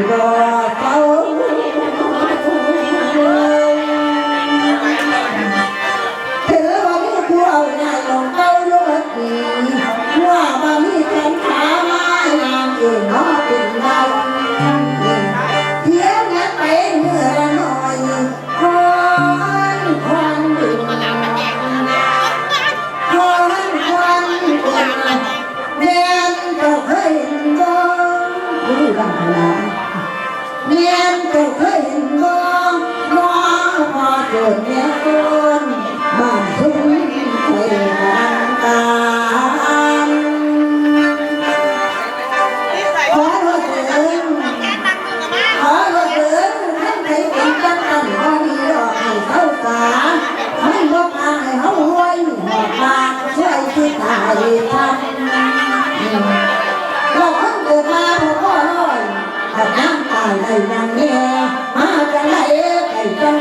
Alba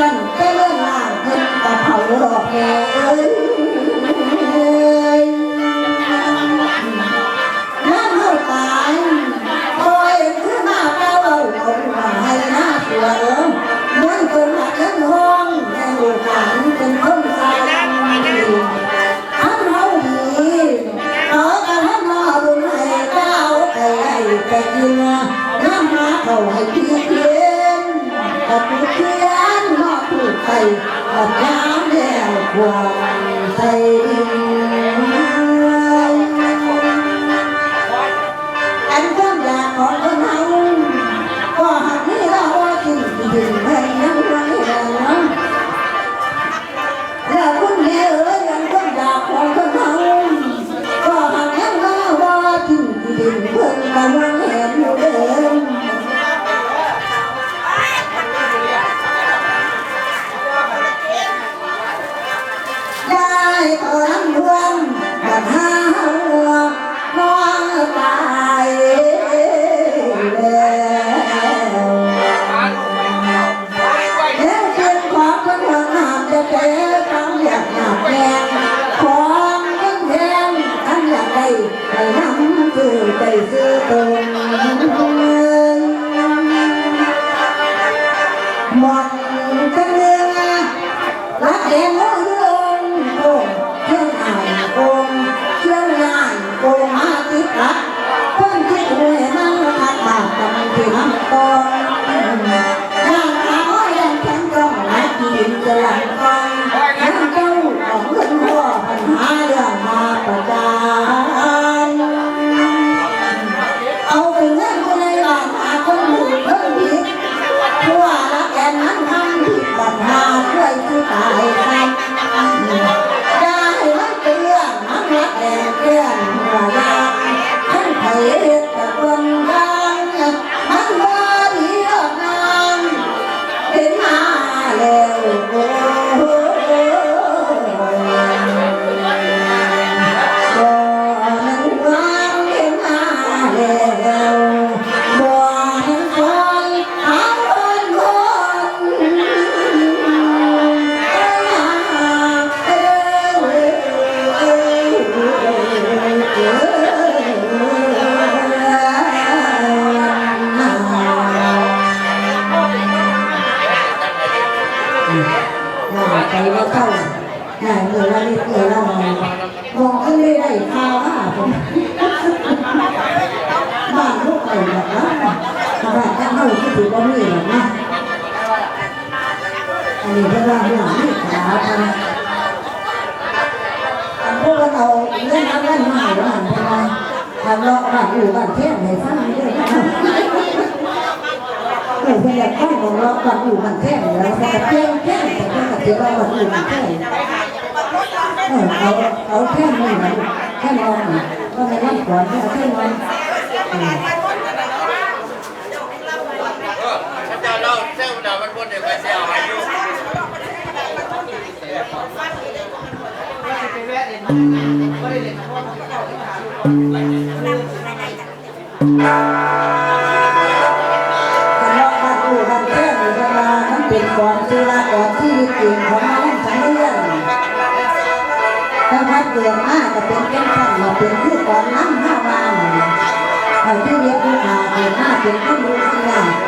กันก็เลื่องล่างเพิ่นกะเผาหลอเอ้ยน้ำเท่าตายคอยขึ้นมาเป้าเอาเอาให้น้าสวยเมื่อนหักเงินห้องแม่ลูกหลานเป็นคนสายเขาดีเขากะทำเราบุให้เจ้าไปไล่ไป ใส่น้ำแล้วควงใส่ดิ Bye. คืก็มีหรอนะอันนี้เพื่อว่าเรื่องนี้ขาวไปพวกเราเล่นน้ำเล่นมาหาวหันไปมาทำเลาะบ้านอยู่บ้านเทพไหนฟังไม่ได้นะหนูเป็นแบบข้างของเราบ้านอยู่บ้านเทพแล้วแต่เพียงแค่แต่ก็เดี๋ยวเราบ้านอยู่บ้านเทพเอาเขาแค่นี้นะแค่นอนก็ไม่รับก่อนแค่นอน เป็นก่อนที่ว่าก่อนที่วิกฤตของมาเล่นสังเรื่องถ้าแต่เกิดมาจะเป็นเป็นขั้นมาเป็นคู่ก่อนน้ำห้าวางไอ้ที่เรียกว่าเกิดมาเป็นคู่รู้ที่ยาก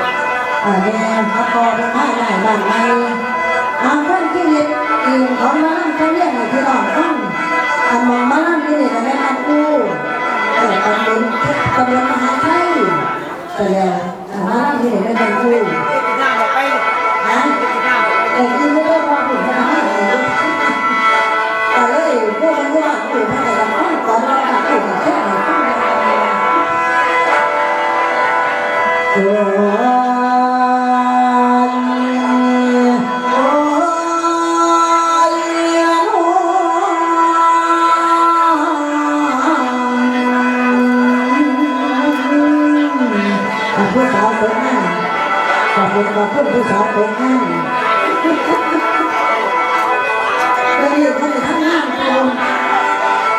กับผู้สาวผมนั่งกับผมกับผู้ผู้สาวผมนั่งแล้วนี่เขาจะทำงานผม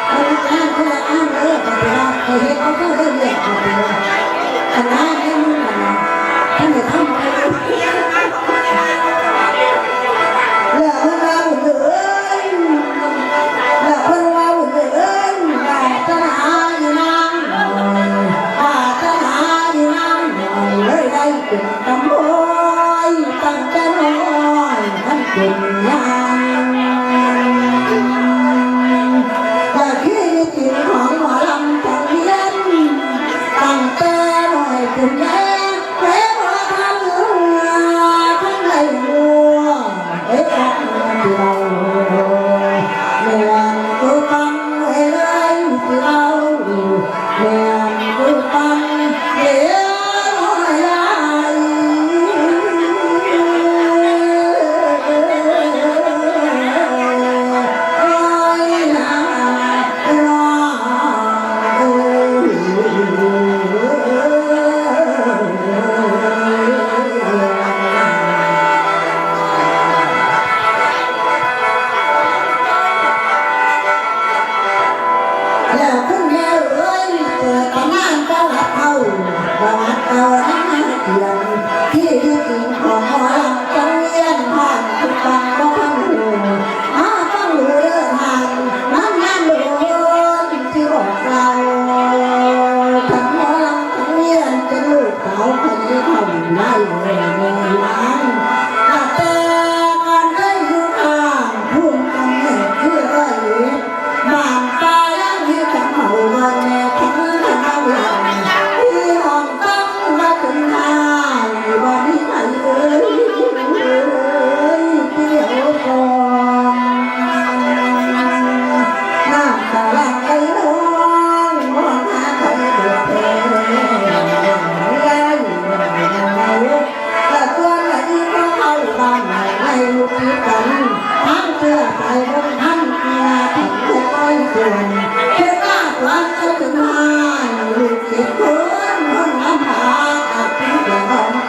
เขาทำงานคนละอ้างเลยกับเราเขาเห็นเขาก็เริ่มเรียกกับเราคณะ แล้วคุณแล้วเอ้ยเกิดแต่หน้าเจ้าหักเอาบ่หักเอาทั้งนั้นเตียงที่ยึดจริงของหมอลำจังเลี้ยนผ่านทุกปังบ่พังหูอ้าต้องหูเลิกห่างนั่งนั่งโดนที่บอกเราทั้งหมอลำทั้งเลี้ยนจะลูกสาวคนนี้เขาอยู่ได้เลยในร้าน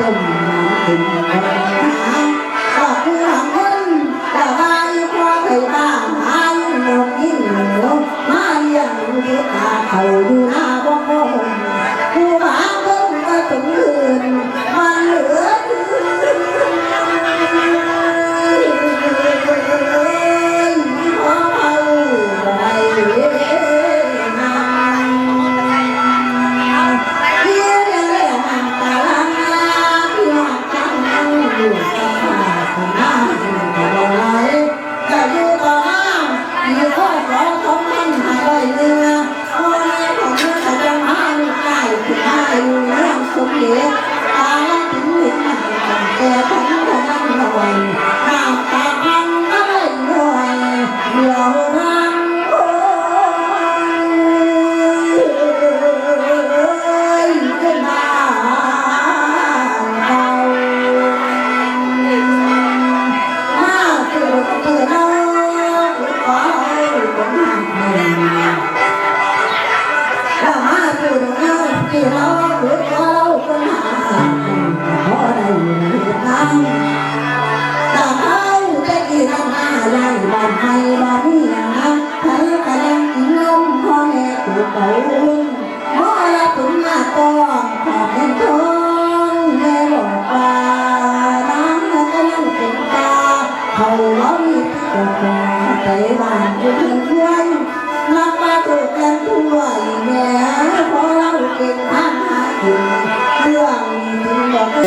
ต้มน้ำถึงอะไร amor ลังบ้านไทยบ้านนี้นะไทกะลังนมพอแม่กูเป่าบุญพ่อละตุนมาต้องขอบแทนทอ